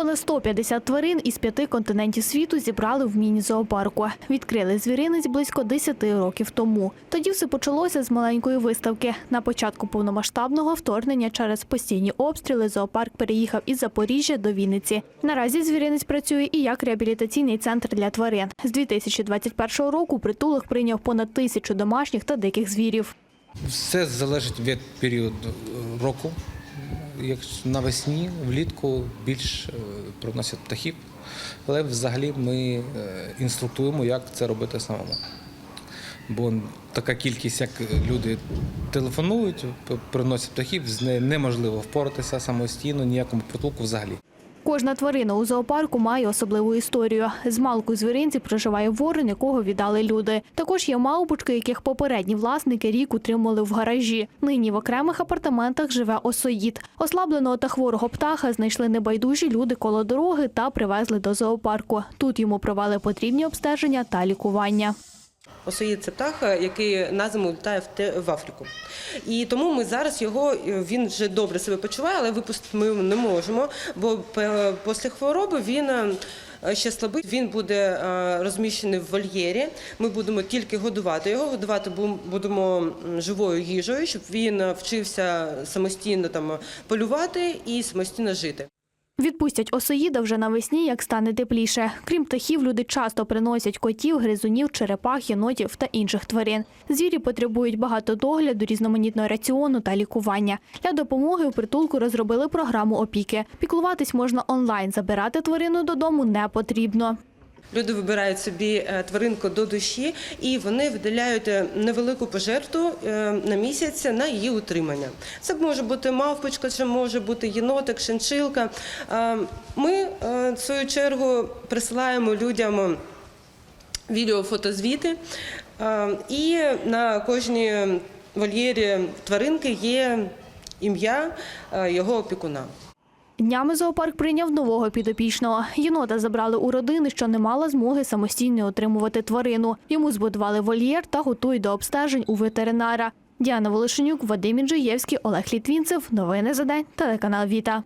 Понад 150 тварин із п'яти континентів світу зібрали в міні-зоопарку. Відкрили звіринець близько 10 років тому. Тоді все почалося з маленької виставки. На початку повномасштабного вторгнення через постійні обстріли зоопарк переїхав із Запоріжжя до Вінниці. Наразі звіринець працює і як реабілітаційний центр для тварин. З 2021 року притулок прийняв понад тисячу домашніх та диких звірів. Все залежить від періоду року. Як навесні, влітку більш е, приносять птахів, але взагалі ми е, інструктуємо, як це робити самому. Бо така кількість, як люди телефонують, приносять птахів, з нею неможливо впоратися самостійно, ніякому притулку взагалі. Кожна тварина у зоопарку має особливу історію. З малку звіринці проживає ворон, якого віддали люди. Також є мавпочки, яких попередні власники рік утримували в гаражі. Нині в окремих апартаментах живе осоїд. Ослабленого та хворого птаха знайшли небайдужі люди коло дороги та привезли до зоопарку. Тут йому провели потрібні обстеження та лікування. Осоїд це птах, який на зиму літає в, Африку. І тому ми зараз його, е, він вже добре себе почуває, але випустити ми не можемо, бо після хвороби він е, ще слабий. Він буде е, розміщений в вольєрі. Ми будемо тільки годувати його. Годувати будемо живою їжею, щоб він е, вчився самостійно там полювати і самостійно жити. Відпустять осоїда вже навесні, як стане тепліше. Крім птахів, люди часто приносять котів, гризунів, черепах, єнотів та інших тварин. Звірі потребують багато догляду, різноманітного раціону та лікування. Для допомоги у притулку розробили програму опіки. Піклуватись можна онлайн, забирати тварину додому не потрібно. Люди вибирають собі е, тваринку до душі, і вони виділяють е, невелику пожертву е, на місяць на її утримання. Це може бути мавпочка, це може бути єнотик, шиншилка. Ми в свою чергу присилаємо людям відео-фотозвіти, і на кожній вольєрі тваринки є ім'я його опікуна. Днями зоопарк прийняв нового підопічного. Єнота забрали у родини, що не мала змоги самостійно отримувати тварину. Йому збудували вольєр та готують до обстежень у ветеринара. Діана Волошенюк, Вадим Інжиєвський, Олег Літвінцев. Новини за день. Телеканал Віта.